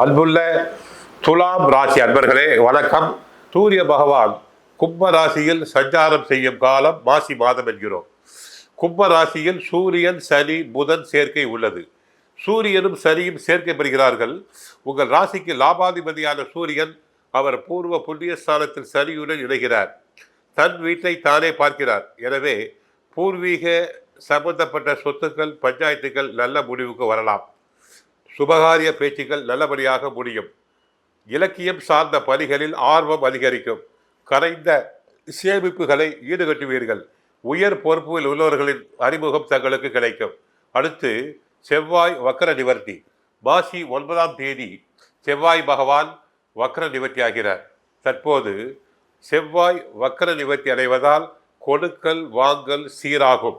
அன்புள்ள துலாம் ராசி அன்பர்களே வணக்கம். சூரிய பகவான் கும்ப ராசியில் சஞ்சாரம் செய்யும் காலம் மாசி மாதம் என்கிறோம். கும்ப ராசியில் சூரியன் சனி புதன் சேர்க்கை உள்ளது. சூரியனும் சனியும் சேர்க்கை பெறுகிறார்கள். உங்கள் ராசிக்கு லாபாதிபதியான சூரியன் அவர் பூர்வ புண்ணியஸ்தானத்தில் சனியுடன் இணைகிறார். தன் வீட்டை தானே பார்க்கிறார். எனவே பூர்வீக சம்பந்தப்பட்ட சொத்துக்கள் பஞ்சாயத்துகள் நல்ல முடிவுக்கு வரலாம். சுபகாரிய பேச்சுக்கள் நல்லபடியாக முடியும். இலக்கியம் சார்ந்த பணிகளில் ஆர்வம் அதிகரிக்கும். கரைந்த சேமிப்புகளை ஈடுகட்டுவீர்கள். உயர் பொறுப்பில் உள்ளவர்களின் அறிமுகம் தங்களுக்கு கிடைக்கும். அடுத்து செவ்வாய் வக்கர நிவர்த்தி. மாசி ஒன்பதாம் தேதி செவ்வாய் பகவான் வக்கர நிவர்த்தி ஆகிறார் தற்போது செவ்வாய் வக்கர நிவர்த்தி அடைவதால் கொடுக்கல் வாங்கல் சீராகும்.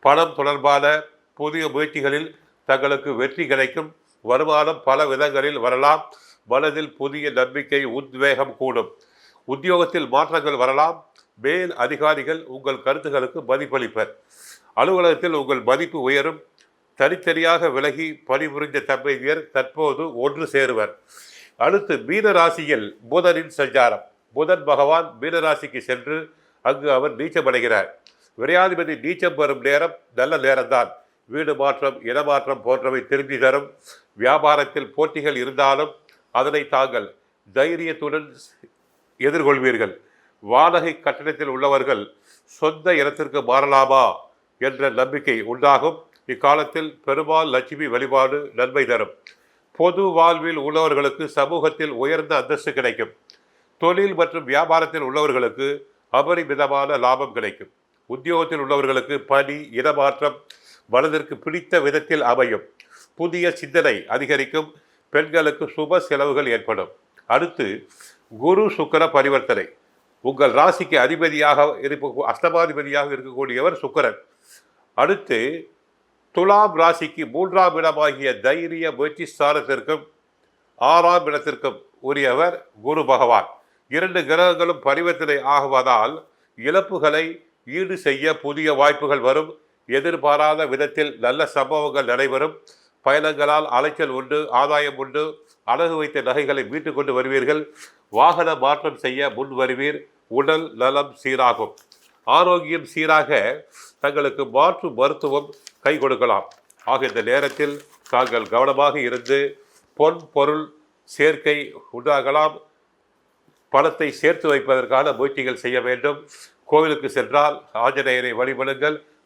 பணம் தொடர்பான புதிய முயற்சிகளில் தங்களுக்கு வெற்றி கிடைக்கும். வருமானம் பல விதங்களில் வரலாம். மனதில் புதிய நம்பிக்கை உத்வேகம் கூடும். உத்தியோகத்தில் மாற்றங்கள் வரலாம். மேல் அதிகாரிகள் உங்கள் கருத்துகளுக்கு மதிப்பளிப்பர். அலுவலகத்தில் உங்கள் மதிப்பு உயரும். தனித்தனியாக விலகி பணிபுரிந்த தம்பதியர் தற்போது ஒன்று சேருவர். அடுத்து மீனராசியில் புதனின் சஞ்சாரம். புதன் பகவான் மீனராசிக்கு சென்று அங்கு அவர் நீச்சமடைகிறார். விரையாதிபதி நீச்சம் பெறும் நேரம் நல்ல நேரம்தான். வீடு மாற்றம் இடமாற்றம் போன்றவை திரும்பி தரும் வியாபாரத்தில் போட்டிகள் இருந்தாலும் அதனை தாங்கள் தைரியத்துடன் எதிர்கொள்வீர்கள். வாடகை கட்டணத்தில் உள்ளவர்கள் சொந்த இடத்திற்கு மாறலாமா என்ற நம்பிக்கை உண்டாகும். இக்காலத்தில் பெருமாள் லட்சுமி வழிபாடு நன்மை தரும். பொது வாழ்வில் உள்ளவர்களுக்கு சமூகத்தில் உயர்ந்த அந்தஸ்து கிடைக்கும். தொழில் மற்றும் வியாபாரத்தில் உள்ளவர்களுக்கு அபரிமிதமான லாபம் கிடைக்கும். உத்தியோகத்தில் உள்ளவர்களுக்கு பணி இடமாற்றம் மனதிற்கு பிடித்த விதத்தில் அமையும். புதிய சிந்தனை அதிகரிக்கும். பெண்களுக்கு சுப செலவுகள் ஏற்படும். அடுத்து குரு சுக்கர பரிவர்த்தனை. உங்கள் ராசிக்கு அதிபதியாக இருப்ப அஷ்டமாதிபதியாக இருக்கக்கூடியவர் சுக்கரன். அடுத்து துலாம் ராசிக்கு மூன்றாம் இடமாகிய தைரிய முயற்சி ஸ்தானத்திற்கும் ஆறாம் இடத்திற்கும் உரியவர் குரு பகவான். இரண்டு கிரகங்களும் பரிவர்த்தனை ஆகுவதால் இழப்புகளை ஈடு செய்ய புதிய வாய்ப்புகள் வரும். எதிர்பாராத விதத்தில் நல்ல சம்பவங்கள் நடைபெறும். பயணங்களால் அலைச்சல் உண்டு ஆதாயம் உண்டு. அழகு வைத்த நகைகளை மீட்டு கொண்டு வருவீர்கள். வாகன மாற்றம் செய்ய முன் வருவீர். உடல் நலம் சீராகும். ஆரோக்கியம் சீராக தங்களுக்கு மாற்று மருத்துவம் கை கொடுக்கலாம். ஆக இந்த நேரத்தில் தாங்கள் கவனமாக இருந்து பொன் பொருள் சேர்க்கை உண்டாகலாம். பணத்தை சேர்த்து வைப்பதற்கான முயற்சிகள் செய்ய வேண்டும். கோவிலுக்கு சென்றால் ஆஞ்சநேயரை வழிபடுங்கள்.